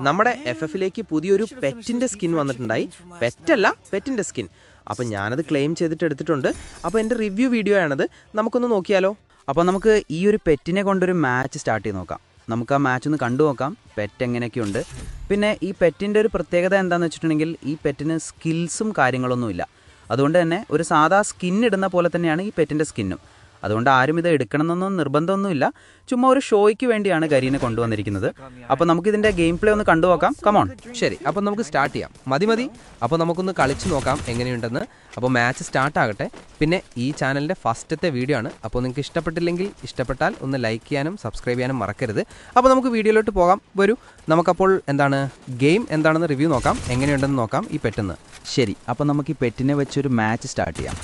നമ്മുടെ എഫ് എഫിലേക്ക് പുതിയൊരു പെറ്റിന്റെ സ്കിൻ വന്നിട്ടുണ്ടായി. പെറ്റല്ല പെറ്റിന്റെ സ്കിൻ അപ്പം ഞാനത് ക്ലെയിം ചെയ്തിട്ട് എടുത്തിട്ടുണ്ട്. അപ്പോൾ എന്റെ റിവ്യൂ വീഡിയോ ആണത്. നമുക്കൊന്ന് നോക്കിയാലോ? അപ്പോൾ നമുക്ക് ഈ ഒരു പെറ്റിനെ കൊണ്ടൊരു മാച്ച് സ്റ്റാർട്ട് ചെയ്ത് നോക്കാം. നമുക്ക് ആ മാച്ച് ഒന്ന് കണ്ടു നോക്കാം. പെറ്റ് എങ്ങനെയൊക്കെയുണ്ട്. പിന്നെ ഈ പെറ്റിന്റെ ഒരു പ്രത്യേകത എന്താണെന്ന് വെച്ചിട്ടുണ്ടെങ്കിൽ ഈ പെറ്റിന് സ്കിൽസും കാര്യങ്ങളൊന്നുമില്ല. അതുകൊണ്ട് തന്നെ ഒരു സാധാ സ്കിൻ ഇടുന്ന പോലെ തന്നെയാണ് ഈ പെറ്റിന്റെ സ്കിന്നും അതുകൊണ്ട് ആരും ഇത് എടുക്കണമെന്നൊന്നും നിർബന്ധമൊന്നുമില്ല. ചുമ്മാ ഒരു ഷോയ്ക്ക് വേണ്ടിയാണ് കരീനെ കൊണ്ടുവന്നിരിക്കുന്നത്. അപ്പോൾ നമുക്ക് ഇതിന്റെ ഗെയിം പ്ലേ ഒന്ന് കണ്ടു നോക്കാം. കമോൺ ശരി അപ്പോൾ നമുക്ക് സ്റ്റാർട്ട് ചെയ്യാം. മതി മതി. അപ്പോൾ നമുക്കൊന്ന് കളിച്ച് നോക്കാം എങ്ങനെയുണ്ടെന്ന്. അപ്പോൾ മാച്ച് സ്റ്റാർട്ട് ആകട്ടെ. പിന്നെ ഈ ചാനലിന്റെ ഫസ്റ്റത്തെ വീഡിയോ ആണ്. അപ്പോൾ നിങ്ങൾക്ക് ഇഷ്ടപ്പെട്ടില്ലെങ്കിൽ ഇഷ്ടപ്പെട്ടാൽ ഒന്ന് ലൈക്ക് ചെയ്യാനും സബ്സ്ക്രൈബ് ചെയ്യാനും മറക്കരുത്. അപ്പോൾ നമുക്ക് വീഡിയോയിലോട്ട് പോകാം. വരൂ നമുക്കപ്പോൾ എന്താണ്? ഗെയിം എന്താണെന്ന് റിവ്യൂ നോക്കാം. എങ്ങനെയുണ്ടെന്ന് നോക്കാം ഈ പെട്ടെന്ന്. ശരി അപ്പോൾ നമുക്ക് ഈ പെറ്റിനെ വെച്ചൊരു മാച്ച് സ്റ്റാർട്ട് ചെയ്യാം.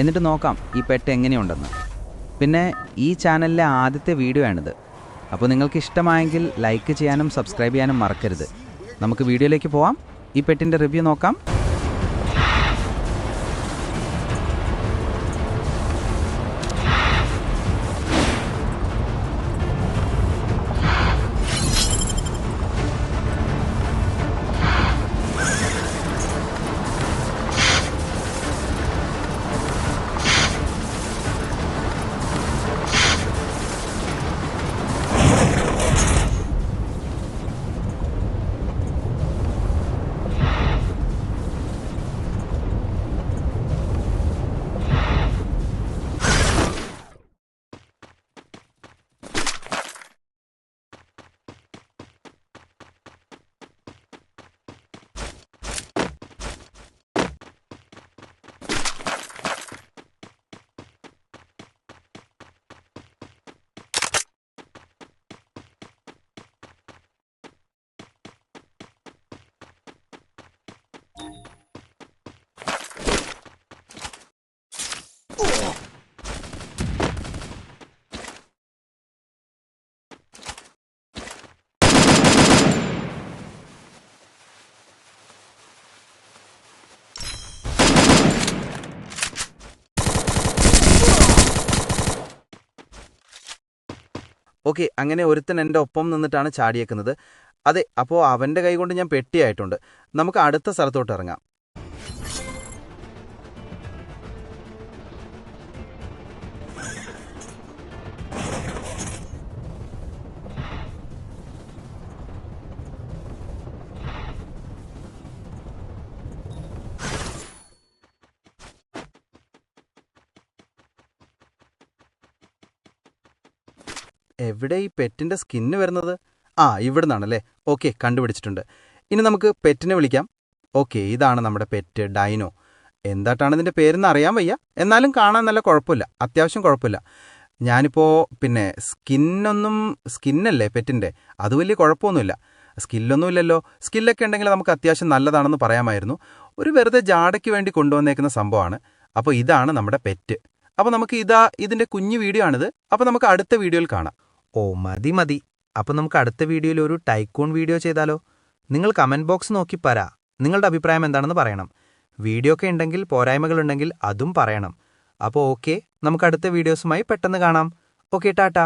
എന്നിട്ട് നോക്കാം ഈ പെറ്റ് എങ്ങനെയുണ്ടെന്ന്. പിന്നെ ഈ ചാനലിലെ ആദ്യത്തെ വീഡിയോ ആണിത്. അപ്പോൾ നിങ്ങൾക്ക് ഇഷ്ടമായെങ്കിൽ ലൈക്ക് ചെയ്യാനും സബ്സ്ക്രൈബ് ചെയ്യാനും മറക്കരുത്. നമുക്ക് വീഡിയോയിലേക്ക് പോവാം. ഈ പെട്ടിന്റെ റിവ്യൂ നോക്കാം. ഓക്കെ അങ്ങനെ ഒരുത്തൻ എന്റെ ഒപ്പം നിന്നിട്ടാണ് ചാടിയേക്കുന്നത്. അതെ അപ്പോൾ അവന്റെ കൈകൊണ്ട് ഞാൻ പെട്ടിയായിട്ടുണ്ട്. നമുക്ക് അടുത്ത സ്ഥലത്തോട്ട് ഇറങ്ങാം. എവിടെ ഈ പെറ്റിന്റെ സ്കിന്ന് വരുന്നത്? ആ ഇവിടെ നിന്നാണല്ലേ ഓക്കെ കണ്ടുപിടിച്ചിട്ടുണ്ട്. ഇനി നമുക്ക് പെറ്റിനെ വിളിക്കാം. ഓക്കെ ഇതാണ് നമ്മുടെ പെറ്റ് ഡൈനോ. എന്താട്ടാണ് ഇതിന്റെ പേരെന്ന് അറിയാൻ വയ്യ. എന്നാലും കാണാൻ നല്ല കുഴപ്പമില്ല. അത്യാവശ്യം കുഴപ്പമില്ല. ഞാനിപ്പോൾ പിന്നെ സ്കിന്നൊന്നും സ്കിന്നല്ലേ പെറ്റിന്റെ അത് വലിയ കുഴപ്പമൊന്നുമില്ല. സ്കില്ലൊന്നുമില്ലല്ലോ. സ്കില്ലൊക്കെ ഉണ്ടെങ്കിൽ നമുക്ക് അത്യാവശ്യം നല്ലതാണെന്ന് പറയാമായിരുന്നു. ഒരു വെറുതെ ജാടയ്ക്ക് വേണ്ടി കൊണ്ടുവന്നേക്കുന്ന സംഭവമാണ്. അപ്പോൾ ഇതാണ് നമ്മുടെ പെറ്റ്. അപ്പോൾ നമുക്ക് ഇതാ ഇതിന്റെ കുഞ്ഞു വീഡിയോ ആണിത്. അപ്പോൾ നമുക്ക് അടുത്ത വീഡിയോയിൽ കാണാം. ഓ മതി മതി. അപ്പോൾ നമുക്ക് അടുത്ത വീഡിയോയിൽ ഒരു ടൈക്കോൺ വീഡിയോ ചെയ്താലോ? നിങ്ങൾ കമന്റ് ബോക്സ് നോക്കി പറ. നിങ്ങളുടെ അഭിപ്രായം എന്താണെന്ന് പറയണം. വീഡിയോ ഒക്കെ ഉണ്ടെങ്കിൽ പോരായ്മകളുണ്ടെങ്കിൽ അതും പറയണം. അപ്പോൾ ഓക്കെ നമുക്ക് അടുത്ത വീഡിയോസുമായി പെട്ടെന്ന് കാണാം. Okay tata.